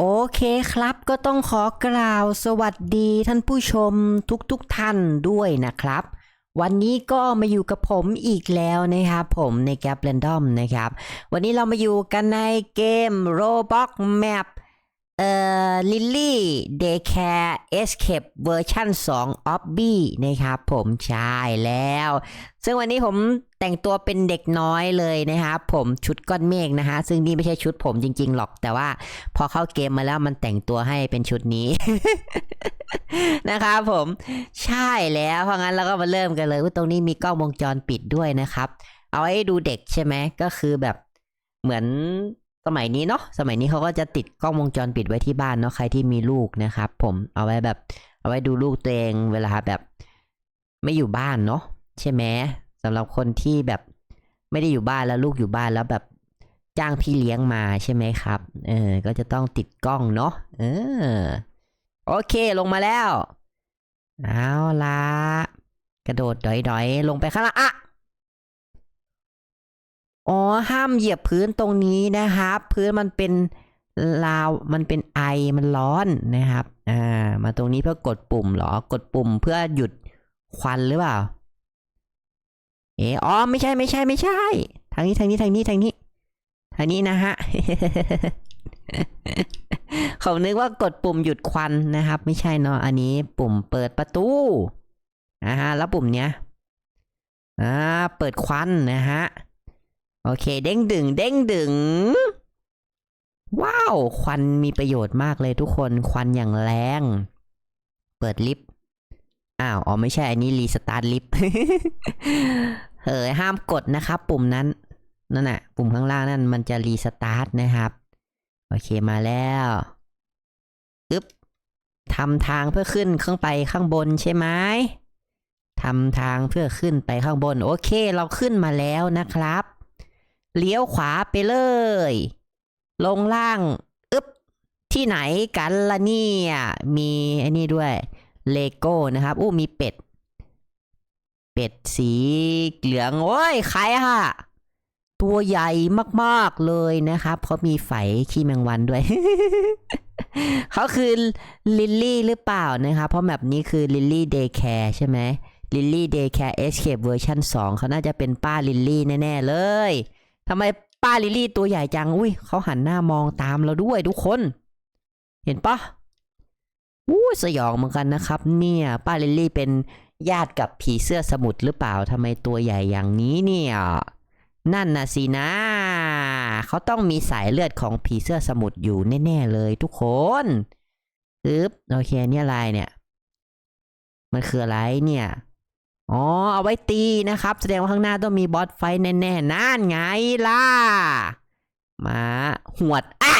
โอเคครับก็ต้องขอกล่าวสวัสดีท่านผู้ชมทุกๆทท่านด้วยนะครับ วันนี้ก็มาอยู่กับผมอีกแล้วนะครับ ผมในแก p เ a นดอมนะครับ วันนี้เรามาอยู่กันในเกม Roblox Map เอ่อ Lily Daycare Escape เวอร์ชัน2 of B นะครับผมใช่แล้ว ซึ่งวันนี้ผมแต่งตัวเป็นเด็กน้อยเลยนะครับผมชุดก้อนเมฆนะฮะซึ่งนี่ไม่ใช่ชุดผมจริง ๆ หรอก แต่ว่าพอเข้าเกมมาแล้วมันแต่งตัวให้เป็นชุดนี้ นะครับผมใช่แล้วเพราะงั้นเราก็มาเริ่มกันเลยว่าตรงนี้มีกล้องวงจรปิดด้วยนะครับ เอาไว้ดูเด็กใช่ไหมก็คือแบบเหมือนสมัยนี้เนาะสมัยนี้เขาก็จะติดกล้องวงจรปิดไว้ที่บ้านเนาะใครที่มีลูกนะครับ ผมเอาไว้แบบ เอาไว้ดูลูกตัวเองเวลาแบบ ไม่อยู่บ้านเนาะ ใช่ไหมสำหรับคนที่แบบไม่ได้อยู่บ้านแล้วลูกอยู่บ้านแล้วแบบจ้างพี่เลี้ยงมาใช่ไหมครับ เออ ก็จะต้องติดกล้องเนาะ เออ โอเคลงมาแล้ว เอาละกระโดดดอยๆ ลงไปข้างล่างอะอ๋อ ห้ามเหยียบพื้นตรงนี้นะครับ พื้นมันเป็นลาว มันเป็นไอ มันร้อนนะครับ อ่า มาตรงนี้เพื่อกดปุ่มเหรอ กดปุ่มเพื่อหยุดควันหรือเปล่า เอออ๋อไม่ใช่ไม่ใช่ไม่ใช่ ทางนี้ทางนี้ทางนี้ทางนี้ ทางนี้นะฮะเขานึกว่ากดปุ่มหยุดควันนะครับ ไม่ใช่เนาะอันนี้ปุ่มเปิดประตูนะฮะแล้วปุ่มเนี้ยอ่าเปิดควันนะฮะโอเค เด้งดึง เด้งดึง ว้าว ควันมีประโยชน์มากเลยทุกคนควันอย่างแรง เปิดลิฟต์ อ้าว อ๋อ ไม่ใช่ อันนี้รีสตาร์ทลิฟต์เฮ้ยห้ามกดนะครับ ปุ่มนั้น นั่นน่ะ ปุ่มข้างล่างนั่น มันจะรีสตาร์ทนะครับ โอเค มาแล้วอึ๊บทำทางเพื่อขึ้นข้างไปข้างบนใช่ไหมทำทางเพื่อขึ้นไปข้างบน โอเค เราขึ้นมาแล้วนะครับ เลี้ยวขวาไปเลย ลงล่าง อึ๊บ ที่ไหนกันล่ะเนี่ย มีอ้นี่ด้วย เลโก้นะครับอู้มีเป็ด เป็ดสีเหลืองโอ้ยใครอะตัวใหญ่มากๆเลยนะครับเพราะมีไฝขี้แมงวันด้วย เขาคือลิลลี่หรือเปล่านะครับเพราะแบบนี้คือลิลลี่เดย์แคร์ใช่ไหมลิลลี่เดย์แคร์เอสเคปเวอร์ชัน2เขาน่าจะเป็นป้าลิลลี่แน่ ๆ เลยทำไมป้าลิลลี่ตัวใหญ่จัง อุ้ยเขาหันหน้ามองตามเราด้วยทุกคน เห็นปะ อู้สยองเหมือนกันนะครับ เนี่ยป้าลิลลี่เป็นญาติกับผีเสื้อสมุทรหรือเปล่าทำไมตัวใหญ่อย่างนี้เนี่ยนั่นนะสินะ เขาต้องมีสายเลือดของผีเสื้อสมุทรอยู่แน่ๆเลยทุกคนอึ๊บโอเคเนี่ยอะไรเนี่ย มันคืออะไรเนี่ย อ๋อ เอาไว้ตีนะครับ แสดงว่าข้างหน้าต้องมีบอสไฟแน่ๆนั่นไงล่ะ มา หวดอะ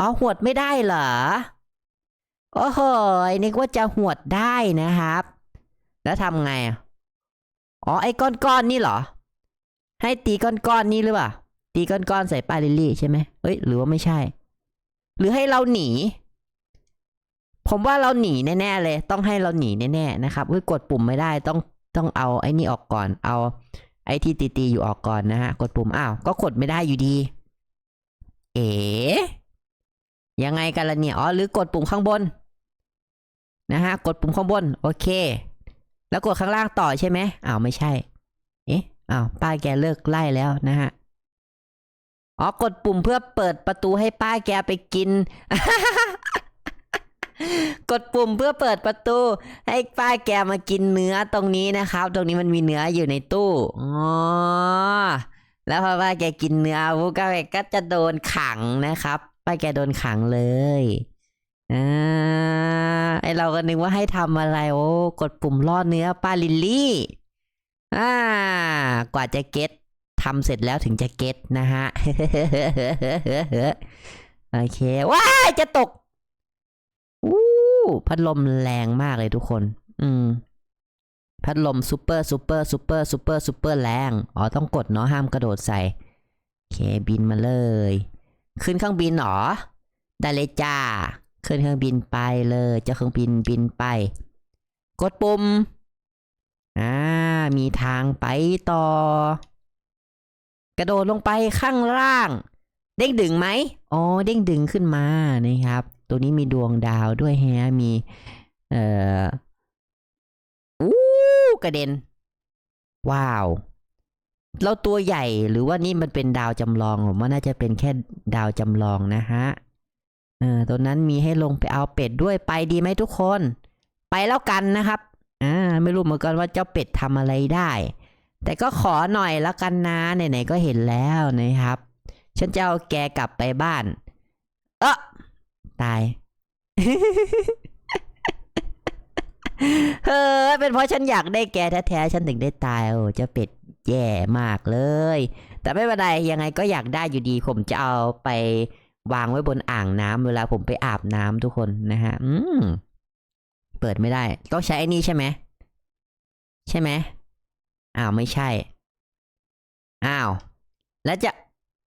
อ๋อหวดไม่ได้เหรอ โอ้โหนึกว่าจะหวดได้นะครับ แล้วทำไงอะอ๋อไอ้ก้อนๆนี่เหรอ ให้ตีก้อนๆนี่หรือเปล่า ตีก้อนๆใส่ป้าลิลลี่ใช่ไหมเอ้ยหรือว่าไม่ใช่ หรือให้เราหนี ผมว่าเราหนีแน่ๆเลย ต้องให้เราหนีแน่ๆนะครับเฮ้ยกดปุ่มไม่ได้ต้องต้องเอาไอ้นี่ออกก่อน เอาไอ้ที่ตีๆอยู่ออกก่อนนะฮะ กดปุ่มอ้าวก็กดไม่ได้อยู่ดี เอ๋ยังไงกันล่ะเนี่ย อ๋อ หรือกดปุ่มข้างบน นะฮะ กดปุ่มข้างบน โอเค แล้วกดข้างล่างต่อใช่ไหมอ้าวไม่ใช่ เอ๊ะอ้าวป้าแกเลิกไล่แล้วนะฮะ อ๋อ กดปุ่มเพื่อเปิดประตูให้ป้าแกไปกิน กดปุ่มเพื่อเปิดประตู ให้ป้าแกมากินเนื้อตรงนี้นะครับ ตรงนี้มันมีเนื้ออยู่ในตู้ อ๋อแล้วพอป้าแกกินเนื้อปุ๊บก็ก็จะโดนขังนะครับ ป้าแกโดนขังเลย อ่าไอเราก็นึกว่าให้ทำอะไรโอ้กดปุ่มล่อเนื้อป้าลิลลี่อ่ากว่าจะเก็ตทำเสร็จแล้วถึงจะเก็ตนะฮะโอเคว้ายจะตกอู้พัดลมแรงมากเลยทุกคน อืมพัดลมซูเปอร์ซูเปอร์ซูเปอร์ซูเปอร์ซูเปอร์แรงอ๋อต้องกดเนาะห้ามกระโดดใส่โอเคบินมาเลย ขึ้นเครื่องบินหรอได้เลยจ้า ขึ้นเครื่องบินไปเลยเจ้าเครื่องบินบินไป กดปุ่มอ่ามีทางไปต่อ กระโดดลงไปข้างล่าง เด้งดึงไหมอ๋อเด้งดึงขึ้นมานะครับ ตัวนี้มีดวงดาวด้วยแฮะมี เอ่ออู้กระเด็น ว้าวเราตัวใหญ่หรือว่านี่มันเป็นดาวจำลองผมว่าน่าจะเป็นแค่ดาวจำลองนะฮะ เออตัวนั้นมีให้ลงไปเอาเป็ดด้วยไปดีไหมทุกคน ไปแล้วกันนะครับอ่าไม่รู้เหมือนกันว่าเจ้าเป็ดทำอะไรได้ แต่ก็ขอหน่อยแล้วกันนะไหนๆก็เห็นแล้วนะครับ ฉันจะเอาแกกลับไปบ้าน เออตายเฮ้ยเป็นเพราะฉันอยากได้แกแท้ๆฉันถึงได้ตายโอ้เจ้าเป็ดแย่มากเลย แต่ไม่เป็นไรยังไงก็อยากได้อยู่ดีผมจะเอาไป วางไว้บนอ่างน้ำเวลาผมไปอาบน้ำทุกคนนะฮะ อืม เปิดไม่ได้ ต้องใช้ไอ้นี่ใช่ไหม ใช่ไหม อ้าวไม่ใช่ อ้าว แล้วจะ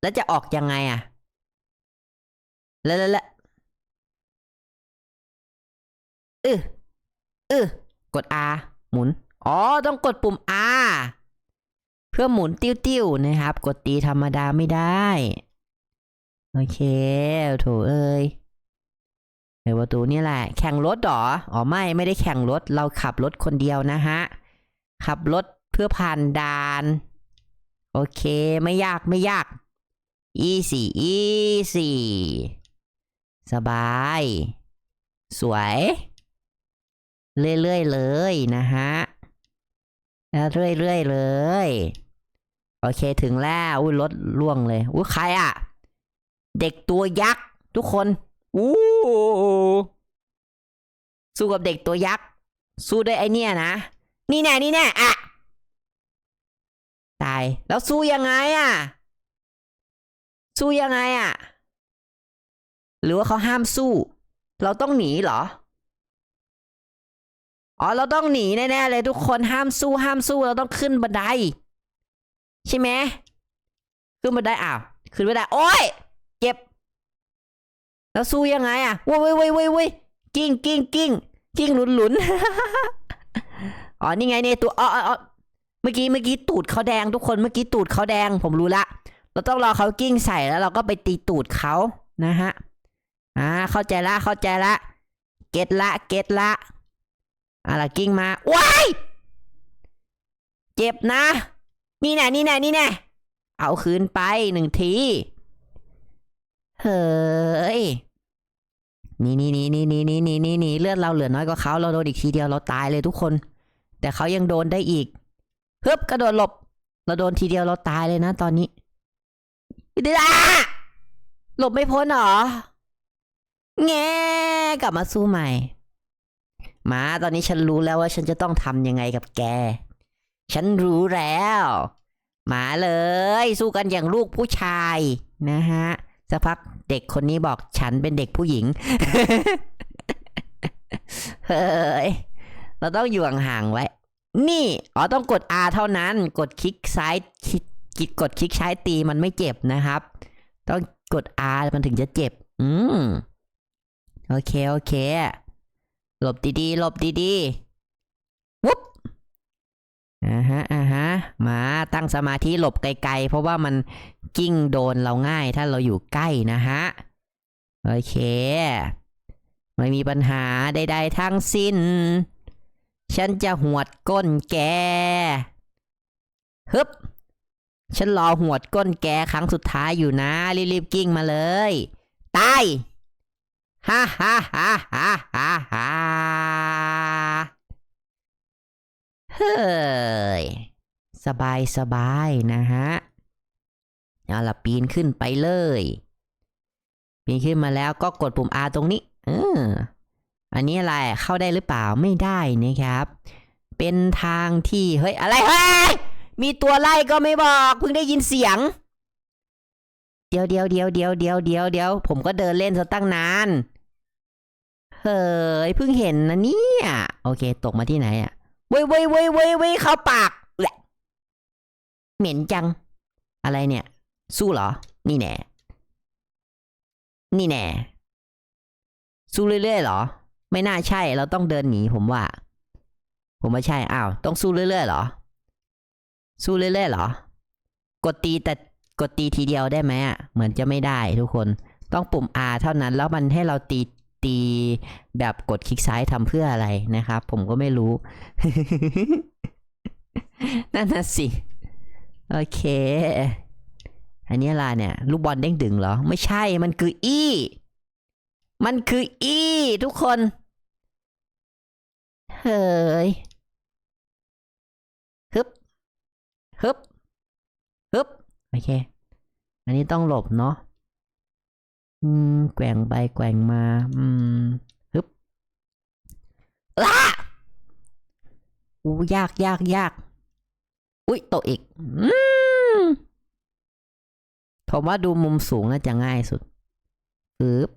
แล้วจะออกยังไงอะ แล้วแล้วแล้วเออเออกด R หมุน อ๋อ ต้องกดปุ่ม R เพื่อหมุนติ้วๆนะครับ กดตีธรรมดาไม่ได้ โอเคโถเอ้ยในประตูนี่แหละ แข่งรถหรออ๋อไม่ไม่ได้แข่งรถ เราขับรถคนเดียวนะฮะ ขับรถเพื่อผ่านด่าน โอเคไม่ยากไม่ยาก easy easy สบาย สวย เรื่อยๆเลยนะฮะแล้วเรื่อยๆเลย โอเคถึงแล้วอุ้ยรถล่วงเลยอุ้ยใครอะ เด็กตัวยักษ์ทุกคน อู้สู้กับเด็กตัวยักษ์ สู้ด้วยไอเนี่ยนะ นี่แน่นี่แน่อะตาย แล้วสู้ยังไงอะสู้ยังไงอะหรือว่าเขาห้ามสู้ เราต้องหนีเหรอ อ๋อ เราต้องหนีแน่ๆเลยทุกคนห้ามสู้ห้ามสู้เราต้องขึ้นบันได ใช่ไหมขึ้นบันไดอ้าว ขึ้นบันไดโอ้ย เจ็บ แล้วสู้ยังไงอะว้ยว้ยว้ยว้ยว้ยกิ้งกิ้งกิ้งกิ้งหลุนหลุนอ๋อนี่ไงเนี่ยตัวอ๋ออ๋ออ๋อเมื่อกี้เมื่อกี้ตูดเขาแดงทุกคนเมื่อกี้ตูดเขาแดง ผมรู้ละ เราต้องรอเขากิ้งใส่แล้วเราก็ไปตีตูดเขานะฮะอ่าเข้าใจละเข้าใจละ เก็ตละเก็ตละอะละกิ้งมาว้ายเจ็บนะ นี่แน่นี่แน่นี่แน่เอาคืนไปหนึ่งที เฮ้ยนี่นี่นี่นี่นี่นี่นี่นี่นี่เลือดเราเหลือน้อยกว่าเขาเราโดนอีกทีเดียวเราตายเลยทุกคน แต่เขายังโดนได้อีกเฮึบกระโดดหลบ เราโดนทีเดียวเราตายเลยนะตอนนี้เดี๋ยวอะหลบไม่พ้นเหรอแงกลับมาสู้ใหม่ มาตอนนี้ฉันรู้แล้วว่าฉันจะต้องทำยังไงกับแก ฉันรู้แล้ว มาเลย สู้กันอย่างลูกผู้ชายนะฮะ สักพักเด็กคนนี้บอกฉันเป็นเด็กผู้หญิง เฮ้ย เราต้องอยู่ห่างๆไว้ นี่ อ๋อต้องกด R เท่านั้น กดคลิกซ้ายคลิกกดคลิกใช้ายตีมันไม่เจ็บนะครับ ต้องกด R มันถึงจะเจ็บ อืม โอเค โอเค หลบดีๆ หลบดีๆ อ่าฮะอ่าฮะมาตั้งสมาธิหลบไกลๆ เพราะว่ามันกิ้งโดนเราง่าย ถ้าเราอยู่ใกล้นะฮะ โอเค ไม่มีปัญหาใดๆทั้งสิ้น ฉันจะหวดก้นแกฮึบฉันรอหวดก้นแกครั้งสุดท้ายอยู่นะ รีบๆกิ้งมาเลยตายฮ่าฮ่าฮ่าฮ่าฮ่าฮ่า เฮ้ย สบายสบายนะฮะ เอาละปีนขึ้นไปเลย ปีนขึ้นมาแล้วก็กดปุ่ม R ตรงนี้เอออันนี้อะไรเข้าได้หรือเปล่าไม่ได้นะครับ เป็นทางที่ เฮ้ย อะไรเฮ้ย มีตัวไล่ก็ไม่บอกเพิ่งได้ยินเสียง เดียวเดียวเดียวเดียวเดียวเดียวเดียวผมก็เดินเล่นซะตั้งนานเฮ้ยเพิ่งเห็นนะเนี่ย โอเค ตกมาที่ไหนอะ เว้ยเว้ยเว้ยเว้ยเว้ยเข้าปากแหละเหม็นจัง อะไรเนี่ย สู้เหรอ นี่แน่ นี่แน่ สู้เรื่อยๆเหรอ ไม่น่าใช่ เราต้องเดินหนีผมว่า ผมว่าใช่ อ้าว ต้องสู้เรื่อยๆเหรอ สู้เรื่อยๆเหรอ กดตีแต่กดตีทีเดียวได้ไหมอะ เหมือนจะไม่ได้ทุกคน ต้องปุ่ม R เท่านั้น แล้วมันให้เราตี ตีแบบกดคลิกซ้ายทำเพื่ออะไรนะครับ ผมก็ไม่รู้ นั่นน่ะสิ โอเค อันนี้อะไรเนี่ย ลูกบอลเด้งดึงเหรอ ไม่ใช่มันคืออีมันคืออีทุกคน เฮ้ยฮึบฮึบฮึบโอเค อันนี้ต้องหลบเนาะ อืม แกว่งไปแกว่งมา อืมฮึบอ้าอู้ยากยากยาก อุ้ยตกอีก อืมผมว่าดูมุมสูงน่าจะง่ายสุดฟืบ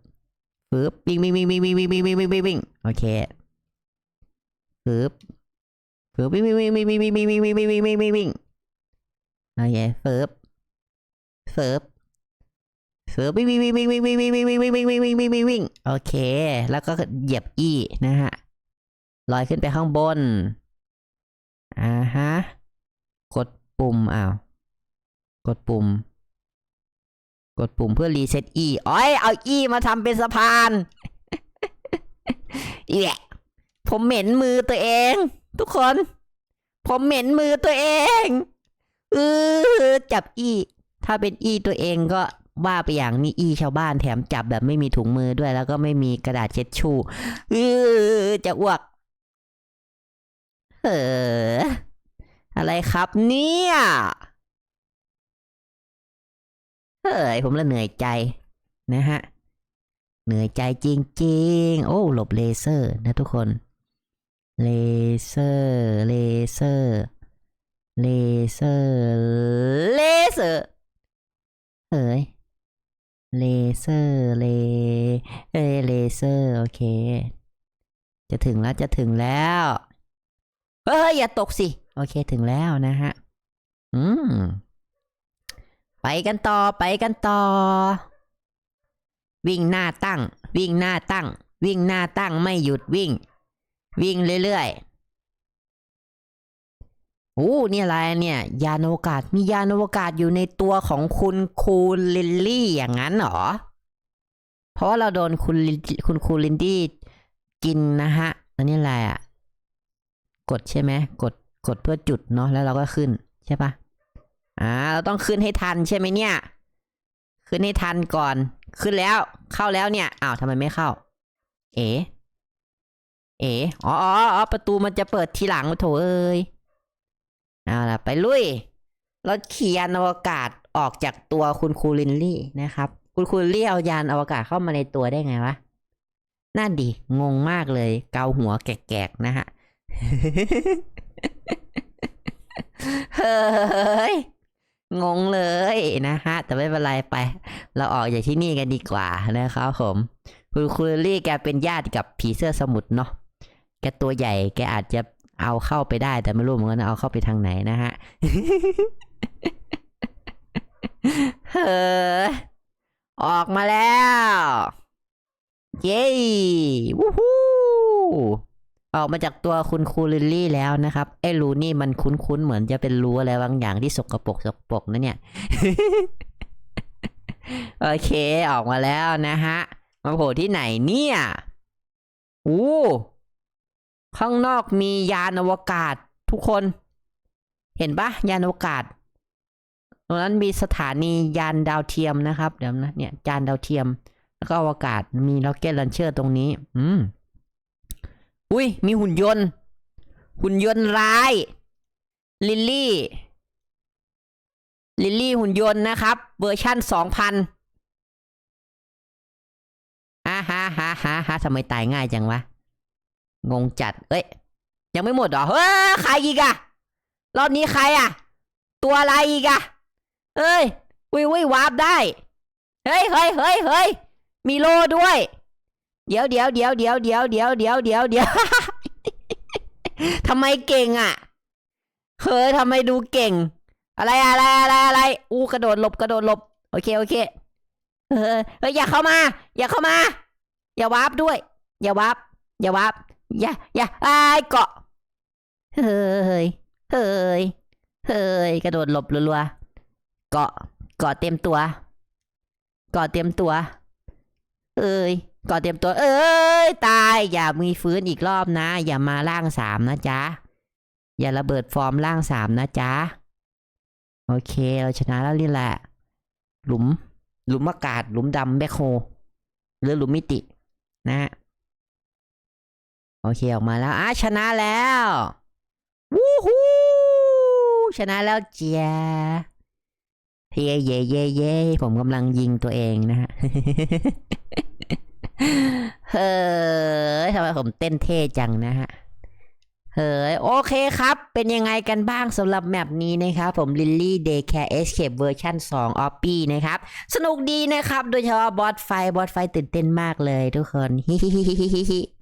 ฟืบวิ่งวิ่งวิ่งวิ่งวิ่งวิ่งวิ่งวิ่งวิ่งวิ่งวิ่งโอเคฟืบฟืบวิ่งวิ่งวิ่งวิ่งวิ่งวิ่งวิ่งวิ่งวิ่งวิ่งวิ่งวิ่งวิ่งวิ่งโอเคฟืบฟืบ ฟืบวิ่งวิ่งวิ่งวิ่งวิ่งวิ่งวิ่งวิ่งวิ่งวิ่งวิ่งวิ่งวิ่งวิ่งวิ่งวิ่งโอเค แล้วก็เหยียบอีนะฮะลอยขึ้นไปข้างบนอ่าฮะกดปุ่มอ้าวกดปุ่ม กดปุ่มเพื่อรีเซ็ต E อ้อยเอา E มาทำเป็นสะพานเอี่ผมเหม็นมือตัวเอง ทุกคน ผมเหม็นมือตัวเองเออจับ E ถ้าเป็น E ตัวเองก็ ว่าไปอย่างนี้ E ชาวบ้านแถมจับแบบไม่มีถุงมือด้วย แล้วก็ไม่มีกระดาษเช็ดชูเออจะอ้วกเอออะไรครับเนี่ยเฮ้ยผมละเหนื่อยใจนะฮะ เหนื่อยใจจริงๆ โอ้หลบเลเซอร์นะทุกคน เลเซอร์ เลเซอร์ เลเซอร์ เลเซอร์ เฮ้ย เลเซอร์เลเอเลเซอร์ โอเค จะถึงแล้วจะถึงแล้วเฮ้ยอย่าตกสิ โอเคถึงแล้วนะฮะ อืม ไปกันต่อไปกันต่อ วิ่งหน้าตั้ง วิ่งหน้าตั้ง วิ่งหน้าตั้งไม่หยุดวิ่ง วิ่งเรื่อยๆ โอ้เนี่อะไรเนี่ย ยานอวกาศมียานอวกาศอยู่ในตัวของคุณคูลินลี่อย่างนั้นเหรอ เพราะว่าเราโดนคุณคุณคูลินดี้กินนะฮะอันนี้อะไรอะ กดใช่ไหมกดกดเพื่อจุดเนาะแล้วเราก็ขึ้นใช่ปะอ่า เราต้องขึ้นให้ทันใช่ไหมเนี่ย ขึ้นให้ทันก่อน ขึ้นแล้วเข้าแล้วเนี่ยอ้าวทำไมไม่เข้า เอ๋เอ๋อ๋ออ๋ออ๋อประตูมันจะเปิดทีหลังโถเอ้ย เอาล่ะไปลุยราขี่ยานอวกาศออกจากตัวคุณครูลินลี่นะครับ คุณครูลินลี่เอายานอวกาศเข้ามาในตัวได้ไงวะน่าดีงงมากเลย เกาหัวแกกๆนะฮะเฮ้ยงงเลยนะฮะ แต่ไม่เป็นไรไป เราออกจากที่นี่กันดีกว่านะครับผมคุณครูลี่แกเป็นญาติกับผีเสื้อสมุทรเนาะแกตัวใหญ่แกอาจจะ เอาเข้าไปได้แต่ไม่รู้เหมือนกันเอาเข้าไปทางไหนนะฮะเฮ้อออกมาแล้ว เย้วู้ฮู้ออกมาจากตัวคุณคูลิลลี่แล้วนะครับ ไอ้รูนี่มันคุ้นๆ เหมือนจะเป็นรูอะไรบางอย่างที่สกปรกสกปรกนะเนี่ย โอเคออกมาแล้วนะฮะ มาโผล่ที่ไหนเนี่ย อู้ ข้างนอกมียานอวกาศทุกคน เห็นปะยานอวกาศ ตรงนั้นมีสถานียานดาวเทียมนะครับ เดี๋ยวนะเนี่ยยานดาวเทียม แล้วก็อวกาศมีล็อกเก็ตลันเชอร์ตรงนี้ อืมอุ้ยมีหุ่นยนต์ หุ่นยนต์ร้าย ลิลลี่ ลิลลี่หุ่นยนต์นะครับ เวอร์ชั่นสองพันอ่าฮะฮะฮะฮะทำไมตายง่ายจังวะ งงจัด เอ้ย ยังไม่หมดเหรอ เฮ้ย ใครอีกอะรอบนี้ใครอะตัวอะไรอีกอะเอ้ยวิววิวาร์ปได้ เฮ้ยเฮ้ยเฮ้ยเฮ้ยมีโลด้วย เดี๋ยวเดี๋ยวเดี๋ยวเดี๋ยวเดี๋ยวเดี๋ยวเดี๋ยวเดี๋ยวเดี๋ยวทำไมเก่งอะเฮ้ยทำไมดูเก่ง อะไรอะไรอะไรอะไร อู้กระโดดหลบกระโดดหลบ โอเคโอเค เออเฮ้ยอย่าเข้ามา อย่าเข้ามา อย่าวาร์ปด้วย อย่าวาร์ปอย่าวาร์ป อย่าอย่าไอ้ายเกาะ เฮ้ย เฮ้ย เฮ้ย กระโดดหลบรัวๆ เกาะ เกาะเต็มตัว เกาะเต็มตัว เอ้ย เก่อนเตรียมตัว เอ้ย ตาย อย่ามีฟื้นอีกรอบนะ อย่ามาล่างสามนะจ๊ะ อย่าระเบิดฟอร์มล่างสามนะจ๊ะ โอเค เราชนะแล้วนี่แหละ หลุม หลุมอากาศ หลุมดำแบคโฮหรือหลุมมิติ นะฮะ โอเคออกมาแล้วอะชนะแล้ววู้ฮู้ชนะแล้วเจียเย่เย่เย่เย่ผมกำลังยิงตัวเองนะฮะเฮ้ยทำไมผมเต้นเท่จังนะฮะเฮ้ยโอเคครับ เป็นยังไงกันบ้างสำหรับแมปนี้นะครับ ผม Lily Daycare Escape Version 2 o p p i นะครับ สนุกดีนะครับ โดยเฉพาะบอสไฟ บอสไฟตื่นเต้นมากเลยทุกคนฮิฮิฮิฮิฮิ